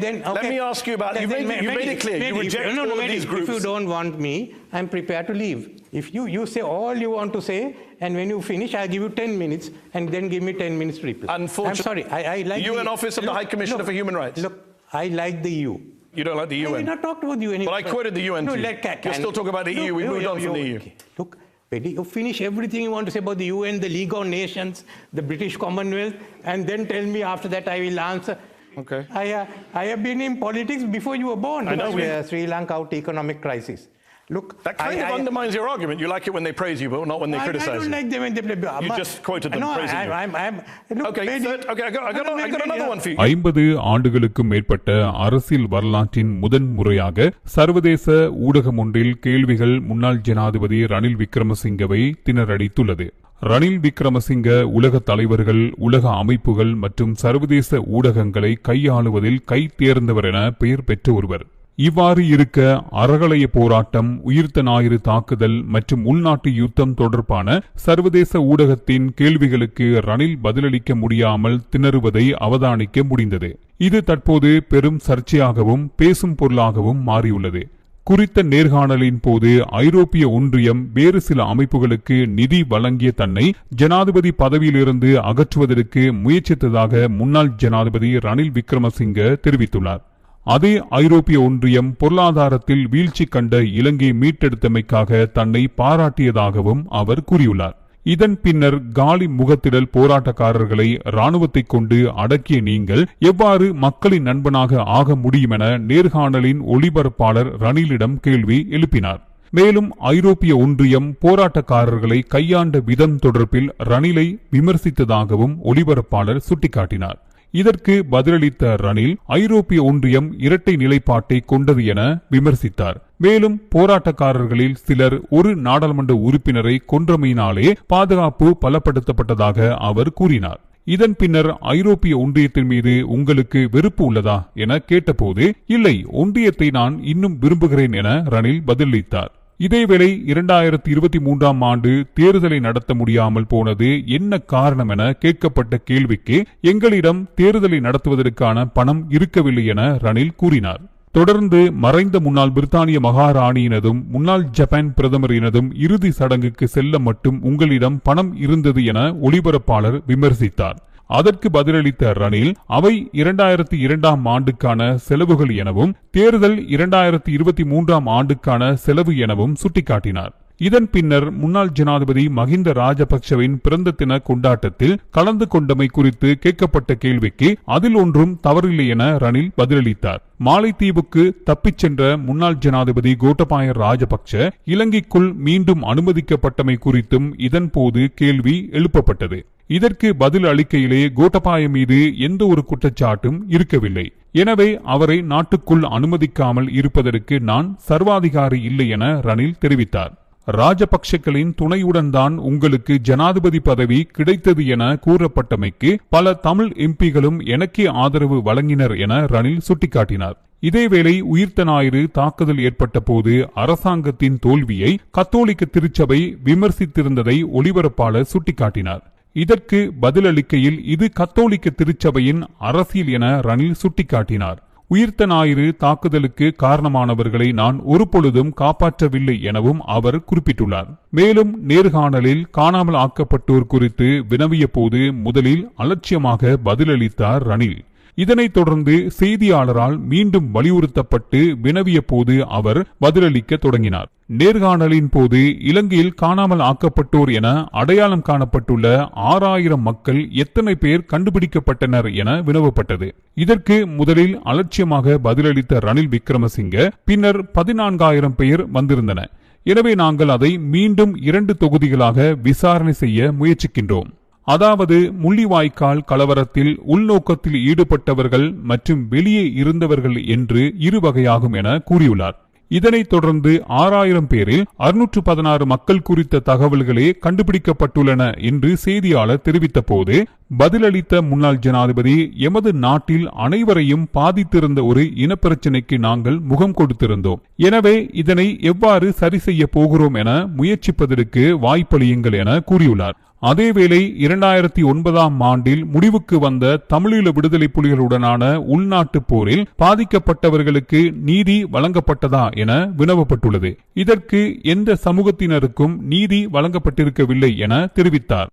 Then, Let me ask you about- you made- you made it clear, you reject no, no, all of Mehdi, these If you don't want me, I'm prepared to leave. If you, you say all you want to say, and when you finish, I'll give you 10 minutes, and then give me 10 minutes to reply. I'm sorry, I, I like UN the- office of the High Commissioner for Human Rights. Look, I like the EU. You don't like the UN? I UN? did not talk about the UN. Well, I quoted the UN No, to you. let- ca- You're still talking about the EU. We no, moved you- on from the EU. okay. Look, Betty, you finish everything you want to say about the UN, the League of Nations, the British Commonwealth, and then tell me after that I will answer. Okay. I, uh, I have been in politics before you were born. I know we- Uh, Sri Lanka out economic crisis. Look, That kind I, of I- undermines your argument. You like it when they praise you, but not when they I, I criticize don't you. like them when they play. You just quoted them no, praising I, you. I'm, I'm, look, Okay, Betty- third, okay, I got, I got, no, I got another yeah. one for you. ஐம்பது ஆண்டுகளுக்கும் மேற்பட்ட அரசியல் வரலாற்றின் முதன் முறையாக சர்வதேச ஊடகம் ஒன்றில் கேள்விகள் முன்னாள் ஜனாதிபதி ரணில் விக்ரமசிங்கவை திணறடித்துள்ளது ரணில் விக்ரமசிங்க உலக தலைவர்கள் உலக அமைப்புகள் மற்றும் சர்வதேச ஊடகங்களை கையாளுவதில் கை தேர்ந்தவர் என பெயர் பெற்ற ஒருவர். இவ்வாறு இருக்க அறகலைய போராட்டம் உயிர்த்த ஞாயிறு தாக்குதல் மற்றும் உள்நாட்டு யுத்தம் தொடர்பான சர்வதேச ஊடகத்தின் கேள்விகளுக்கு ரணில் பதிலளிக்க முடியாமல் திணறுவதை அவதானிக்க முடிந்தது. இது தற்போது பெரும் சர்ச்சையாகவும் பேசும் பொருளாகவும் மாறியுள்ளது. குறித்த நேர்காணலின் போது ஐரோப்பிய ஒன்றியம் வேறு சில அமைப்புகளுக்கு நிதி வழங்கிய தன்னை ஜனாதிபதி பதவியிலிருந்து அகற்றுவதற்கு முயற்சித்ததாக முன்னாள் ஜனாதிபதி ரணில் விக்ரமசிங்க தெரிவித்துள்ளார். அதே ஐரோப்பிய ஒன்றியம் பொருளாதாரத்தில் வீழ்ச்சி கண்ட இலங்கை மீட்டெடுத்தமைக்காக தன்னை பாராட்டியதாகவும் அவர் கூறியுள்ளார். இதன் பின்னர் காலி முகத்திடல் போராட்டக்காரர்களை ராணுவத்தைக் கொண்டு அடக்கிய நீங்கள் எவ்வாறு மக்களின் நண்பனாக ஆக முடியும் என நேர்காணலின் ஒளிபரப்பாளர் ரணிலிடம் கேள்வி எழுப்பினார். மேலும் ஐரோப்பிய ஒன்றியம் போராட்டக்காரர்களை கையாண்ட விதம் தொடர்பில் ரணிலை விமர்சித்ததாகவும் ஒளிபரப்பாளர் சுட்டிக்காட்டினார். இதற்கு பதிலளித்த ரணில் ஐரோப்பிய ஒன்றியம் இரட்டை நிலைப்பாட்டை கொண்டது என விமர்சித்தார். மேலும் போராட்டக்காரர்களில் சிலர் ஒரு நாடாளுமன்ற உறுப்பினரை கொன்றமையினாலே பாதுகாப்பு பலப்படுத்தப்பட்டதாக அவர் கூறினார். இதன் பின்னர் ஐரோப்பிய ஒன்றியத்தின் மீது உங்களுக்கு வெறுப்பு உள்ளதா என கேட்டபோது இல்லை ஒன்றியத்தை நான் இன்னும் விரும்புகிறேன் என ரணில் பதிலளித்தார். இதேவேளை இரண்டாயிரத்தி இருபத்தி மூன்றாம் ஆண்டு தேர்தலை நடத்த முடியாமல் போனது என்ன காரணம் என கேட்கப்பட்ட கேள்விக்கு எங்களிடம் தேர்தலை நடத்துவதற்கான பணம் இருக்கவில்லை என ரணில் கூறினார். தொடர்ந்து மறைந்த முன்னாள் பிரித்தானிய மகாராணியினதும் முன்னாள் ஜப்பான் பிரதமரினதும் இறுதி சடங்குக்கு செல்ல மட்டும் உங்களிடம் பணம் இருந்தது என ஒளிபரப்பாளர் விமர்சித்தார். அதற்கு பதிலளித்த ரணில் அவை இரண்டாயிரத்தி இரண்டாம் ஆண்டுக்கான செலவுகள் எனவும் தேர்தல் இரண்டாயிரத்தி இருபத்தி மூன்றாம் ஆண்டுக்கான செலவு எனவும் சுட்டிக்காட்டினார். இதன் பின்னர் முன்னாள் ஜனாதிபதி மஹிந்த ராஜபக்சவின் பிறந்த தின கொண்டாட்டத்தில் கலந்து கொண்டமை குறித்து கேட்கப்பட்ட கேள்விக்கு அதில் ஒன்றும் தவறில்லை என ரணில் பதிலளித்தார். மாலைத்தீவுக்கு தப்பிச் சென்ற முன்னாள் ஜனாதிபதி கோட்டபாய ராஜபக்ச இலங்கைக்குள் மீண்டும் அனுமதிக்கப்பட்டமை குறித்தும் இதன்போது கேள்வி எழுப்பப்பட்டது. இதற்கு பதில் அளிக்கையிலே கோட்டபாய மீது எந்த ஒரு குற்றச்சாட்டும் இருக்கவில்லை. எனவே அவரை நாட்டுக்குள் அனுமதிக்காமல் இருப்பதற்கு நான் சர்வாதிகாரி இல்லை என ரணில் தெரிவித்தார். ராஜபக்சக்களின் துணையுடன் தான் உங்களுக்கு ஜனாதிபதி பதவி கிடைத்தது என கூறப்பட்டமைக்கு பல தமிழ் எம்பிகளும் எனக்கே ஆதரவு வழங்கினர் என ரணில் சுட்டிக்காட்டினார். இதேவேளை உயிர்த்த ஞாயிறு தாக்குதல் ஏற்பட்ட போது அரசாங்கத்தின் தோல்வியை கத்தோலிக்க திருச்சபை விமர்சித்திருந்ததை ஒளிபரப்பாளர் சுட்டிக்காட்டினார். இதற்கு பதிலளிக்கையில் இது கத்தோலிக்க திருச்சபையின் அரசியல் என ரணில் சுட்டிக்காட்டினார். உயிர்த்த ஞாயிறு தாக்குதலுக்கு காரணமானவர்களை நான் ஒருபொழுதும் காப்பாற்றவில்லை எனவும் அவர் குறிப்பிட்டுள்ளார். மேலும் நேர்காணலில் காணாமல் ஆக்கப்பட்டோர் குறித்து வினவிய போது முதலில் அலட்சியமாக பதிலளித்தார் ரணில். இதனைத் தொடர்ந்து செய்தியாளரால் மீண்டும் வலியுறுத்தப்பட்டு வினவிய போது அவர் பதிலளிக்க தொடங்கினார். நேர்காணலின் போது இலங்கையில் காணாமல் ஆக்கப்பட்டோர் என அடையாளம் காணப்பட்டுள்ள ஆறாயிரம் மக்கள் எத்தனை பேர் கண்டுபிடிக்கப்பட்டனர் என வினவப்பட்டது. இதற்கு முதலில் அலட்சியமாக பதிலளித்த ரணில் விக்ரமசிங்க பின்னர் பதினான்காயிரம் பேர் வந்திருந்தன எனவே நாங்கள் அதை மீண்டும் இரண்டு தொகுதிகளாக விசாரணை செய்ய முயற்சிக்கின்றோம். அதாவது முள்ளிவாய்க்கால் கலவரத்தில் உள்நோக்கத்தில் ஈடுபட்டவர்கள் மற்றும் வெளியே இருந்தவர்கள் என்று இரு வகையாகும் என கூறியுள்ளார். இதனைத் தொடர்ந்து ஆறாயிரம் பேரில் அறுநூற்று பதினாறு மக்கள் குறித்த தகவல்களே கண்டுபிடிக்கப்பட்டுள்ளன என்று செய்தியாளர் தெரிவித்த போது பதிலளித்த முன்னாள் ஜனாதிபதி எமது நாட்டில் அனைவரையும் பாதித்திருந்த ஒரு இனப்பிரச்சினைக்கு நாங்கள் முகம் கொடுத்திருந்தோம். எனவே இதனை எவ்வாறு சரி செய்ய போகிறோம் என முயற்சிப்பதற்கு வாய்ப்பளியுங்கள் என கூறியுள்ளார். அதேவேளை இரண்டாயிரத்தி ஒன்பதாம் ஆண்டில் முடிவுக்கு வந்த தமிழீழ விடுதலை புலிகளுடனான உள்நாட்டுப் போரில் பாதிக்கப்பட்டவர்களுக்கு நீதி வழங்கப்பட்டதா என வினவப்பட்டுள்ளது. இதற்கு எந்த சமூகத்தினருக்கும் நீதி வழங்கப்பட்டிருக்கவில்லை என தெரிவித்தார்.